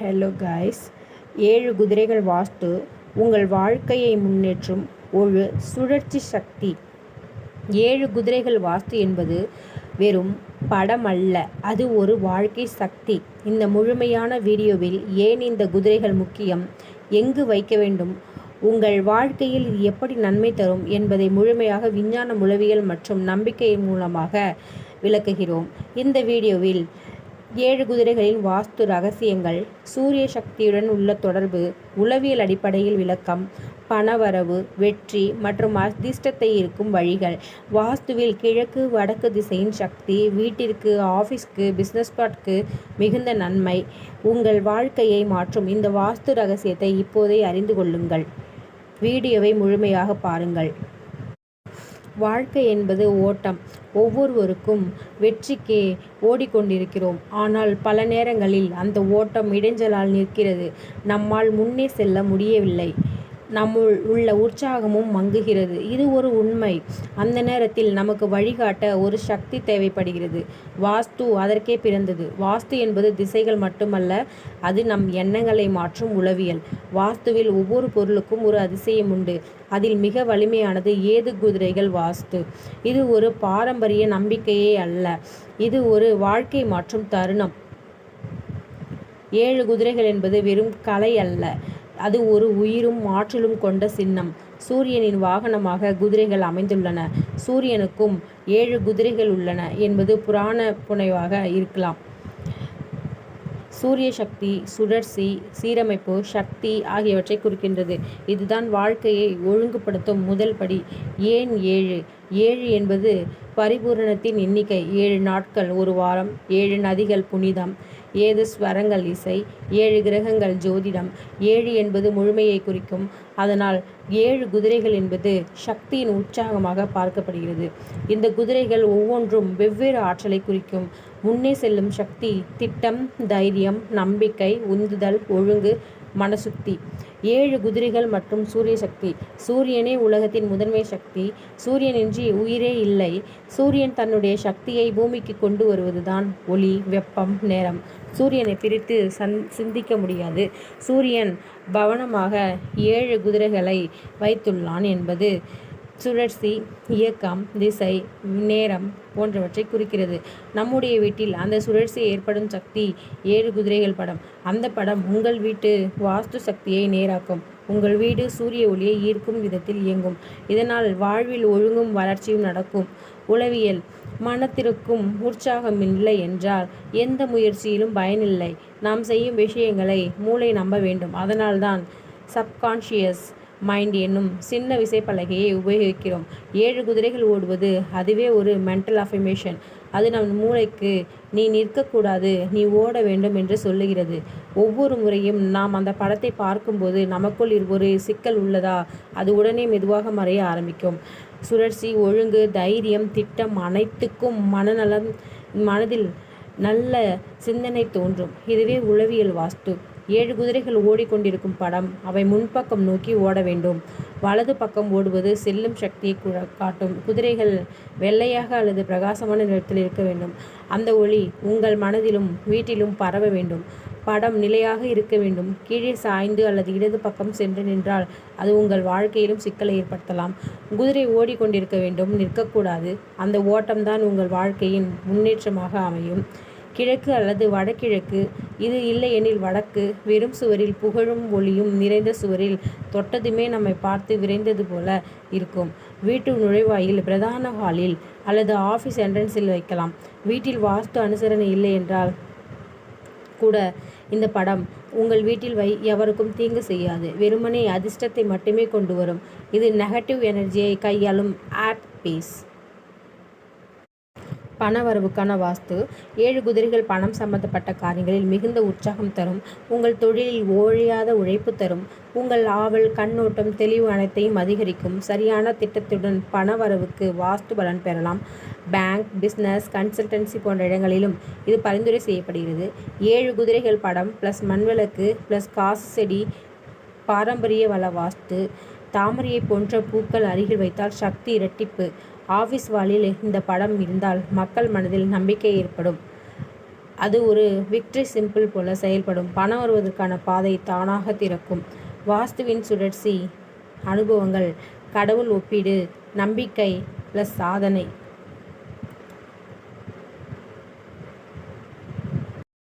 Hello guys ஏழு குதிரைகள் வாஸ்து உங்கள் வாழ்க்கையை முன்னேற்றும் ஒரு சுழற்சி சக்தி. ஏழு குதிரைகள் வாஸ்து என்பது வெறும் படம் அல்ல அது ஒரு வாழ்க்கை சக்தி. இந்த முழுமையான வீடியோவில் ஏன் இந்த குதிரைகள் முக்கியம்? எங்கு வைக்க வேண்டும்? உங்கள் வாழ்க்கையில் இது எப்படி நன்மை தரும் என்பதை முழுமையாக விஞ்ஞான உளவியல் மற்றும் நம்பிக்கை மூலமாக விளக்குகிறோம். இந்த வீடியோவில் ஏழு குதிரைகளின் வாஸ்து ரகசியங்கள் சூரிய சக்தியுடன் உள்ள தொடர்பு உளவியல் அடிப்படையில் விளக்கம் பணவரவு வெற்றி மற்றும் அதிர்ஷ்டத்தை இருக்கும் வழிகள். வாஸ்துவில் கிழக்கு வடக்கு திசையின் சக்தி வீட்டிற்கு ஆஃபீஸ்க்கு பிஸ்னஸ் ஸ்பாட்க்கு மிகுந்த நன்மை. உங்கள் வாழ்க்கையை மாற்றும் இந்த வாஸ்து ரகசியத்தை இப்போதே அறிந்து கொள்ளுங்கள். வீடியோவை முழுமையாக பாருங்கள். வாழ்க்கை என்பது ஓட்டம். ஒவ்வொருவருக்கும் வெற்றிக்கே ஓடிக்கொண்டிருக்கிறோம். ஆனால் பல நேரங்களில் அந்த ஓட்டம் இடைஞ்சலால் நிற்கிறது. நம்மால் முன்னே செல்ல முடியவில்லை. நம்முள் உள்ள உற்சாகமும் மங்குகிறது. இது ஒரு உண்மை. அந்த நேரத்தில் நமக்கு வழிகாட்ட ஒரு சக்தி தேவைப்படுகிறது. வாஸ்து அதற்கே பிறந்தது. வாஸ்து என்பது திசைகள் மட்டுமல்ல அது நம் எண்ணங்களை மாற்றும் உளவியல். வாஸ்துவில் ஒவ்வொரு பொருளுக்கும் ஒரு அதிசயம் உண்டு. அதில் மிக வலிமையானது ஏது குதிரைகள் வாஸ்து. இது ஒரு பாரம்பரிய நம்பிக்கையே அல்ல. இது ஒரு வாழ்க்கை மாற்றும் தருணம். ஏழு குதிரைகள் என்பது வெறும் கலை அல்ல. அது ஒரு உயிரும் ஆற்றலும் கொண்ட சின்னம். சூரியனின் வாகனமாக குதிரைகள் அமைந்துள்ளன. சூரியனுக்கும் ஏழு குதிரைகள் உள்ளன என்பது புராண புனைவாக இருக்கலாம். சூரிய சக்தி சுழற்சி சீரமைப்பு சக்தி ஆகியவற்றை குறிக்கின்றது. இதுதான் வாழ்க்கையை ஒழுங்குபடுத்தும் முதல் படி. ஏன் ஏழு? ஏழு என்பது பரிபூரணத்தின் எண்ணிக்கை. ஏழு நாட்கள் ஒரு வாரம். ஏழு நதிகள் புனிதம். ஏது ஸ்வரங்கள் இசை? ஏழு கிரகங்கள் ஜோதிடம். ஏழு என்பது முழுமையை குறிக்கும். அதனால் ஏழு குதிரைகள் என்பது சக்தியின் உற்சாகமாக பார்க்கப்படுகிறது. இந்த குதிரைகள் ஒவ்வொன்றும் வெவ்வேறு ஆற்றலை குறிக்கும். முன்னே செல்லும் சக்தி திட்டம் தைரியம் நம்பிக்கை உந்துதல் ஒழுங்கு மனசுக்தி ஏழு குதிரைகள் மற்றும் சூரிய சக்தி. சூரியனே உலகத்தின் முதன்மை சக்தி. சூரியனின்றி உயிரே இல்லை. சூரியன் தன்னுடைய சக்தியை பூமிக்கு கொண்டு வருவதுதான் ஒளி வெப்பம் நேரம். சூரியனை பிரித்து சந் சிந்திக்க முடியாது. சூரியன் பவனமாக ஏழு குதிரைகளை வைத்துள்ளான் என்பது சுழற்சி இயக்கம் திசை நேரம் போன்றவற்றை குறிக்கிறது. நம்முடைய வீட்டில் அந்த சுழற்சி ஏற்படும் சக்தி ஏழு குதிரைகள் படம். அந்த படம் உங்கள் வீட்டு வாஸ்து சக்தியை நேராக்கும். உங்கள் வீடு சூரிய ஒளியை ஈர்க்கும் விதத்தில் இயங்கும். இதனால் வாழ்வில் ஒழுங்கும் வளர்ச்சியும் நடக்கும். உளவியல். மனத்திற்கும் உற்சாகம் இல்லை என்றால் எந்த முயற்சியிலும் பயனில்லை. நாம் செய்யும் விஷயங்களை மூளை நம்ப வேண்டும். அதனால்தான் சப்கான்ஷியஸ் மைண்ட் என்னும் சின்ன விசைப்பலகையை உபயோகிக்கிறோம். ஏழு குதிரைகள் ஓடுவது அதுவே ஒரு மென்டல் அஃபர்மேஷன் அது நம் மூளைக்கு நீ நிற்கக்கூடாது நீ ஓட வேண்டும் என்று சொல்லுகிறது. ஒவ்வொரு முறையும் நாம் அந்த படத்தை பார்க்கும்போது நமக்குள் ஒரு சிக்கல் உள்ளதா? அது உடனே மெதுவாக மறைய ஆரம்பிக்கும். சுழற்சி ஒழுங்கு தைரியம் திட்டம் அனைத்துக்கும் மனநலம் மனதில் நல்ல சிந்தனை தோன்றும். இதுவே உளவியல் வாஸ்து. ஏழு குதிரைகள் ஓடிக்கொண்டிருக்கும் படம். அவை முன்பக்கம் நோக்கி ஓட வேண்டும். வலது பக்கம் ஓடுவது செல்லும் சக்தியை காட்டும். குதிரைகள் வெள்ளையாக அல்லது பிரகாசமான நிறத்தில் இருக்க வேண்டும். அந்த ஒளி உங்கள் மனதிலும் வீட்டிலும் பரவ வேண்டும். படம் நிலையாக இருக்க வேண்டும். கீழே சாய்ந்து அல்லது இடது பக்கம் சென்று நின்றால் அது உங்கள் வாழ்க்கையிலும் சிக்கலை ஏற்படுத்தலாம். குதிரை ஓடிக்கொண்டிருக்க வேண்டும். நிற்கக்கூடாது. அந்த ஓட்டம்தான் உங்கள் வாழ்க்கையின் முன்னேற்றமாக அமையும். கிழக்கு அல்லது வடகிழக்கு இது இல்லையெனில் வடக்கு வெறும் சுவரில் புகழும் ஒளியும் நிறைந்த சுவரில் தொட்டதுமே நம்மை பார்த்து விரைந்தது போல இருக்கும். வீட்டு நுழைவாயில் பிரதான ஹாலில் அல்லது ஆஃபீஸ் என்ட்ரன்ஸில் வைக்கலாம். வீட்டில் வாஸ்து அனுசரணை இல்லை என்றால் கூட இந்த படம் உங்கள் வீட்டில் வை எவருக்கும் தீங்கு செய்யாது. வெறுமனே அதிர்ஷ்டத்தை மட்டுமே கொண்டு வரும். இது நெகட்டிவ் எனர்ஜியை கையாளும் ஆட் பீஸ். பணவரவுக்கான வாஸ்து ஏழு குதிரைகள் பணம் சம்பந்தப்பட்ட காரியங்களில் மிகுந்த உற்சாகம் தரும் உங்கள் தொழிலில் ஓழியாத உழைப்பு தரும் உங்கள் ஆவல் கண்ணோட்டம் தெளிவு அனைத்தையும் அதிகரிக்கும் சரியான திட்டத்துடன் பணவரவுக்கு வாஸ்து பலன் பெறலாம். பேங்க் பிஸ்னஸ் கன்சல்டன்சி போன்ற இடங்களிலும் இது பரிந்துரை செய்யப்படுகிறது. ஏழு குதிரைகள் படம் ப்ளஸ் மண்விளக்கு ப்ளஸ் காசு செடி பாரம்பரிய வள வாஸ்து தாமரையை போன்ற பூக்கள் அருகில் வைத்தால் சக்தி இரட்டிப்பு ஆஃபீஸ் வாலில் இந்த படம் இருந்தால் மக்கள் மனதில் நம்பிக்கை ஏற்படும். அது ஒரு விக்ட்ரி சிம்பிள் போல செயல்படும். பணம் வருவதற்கான பாதை தானாக திறக்கும். வாஸ்துவின் சுழற்சி அனுபவங்கள் கடவுள் ஒப்பீடு நம்பிக்கை ப்ளஸ் சாதனை.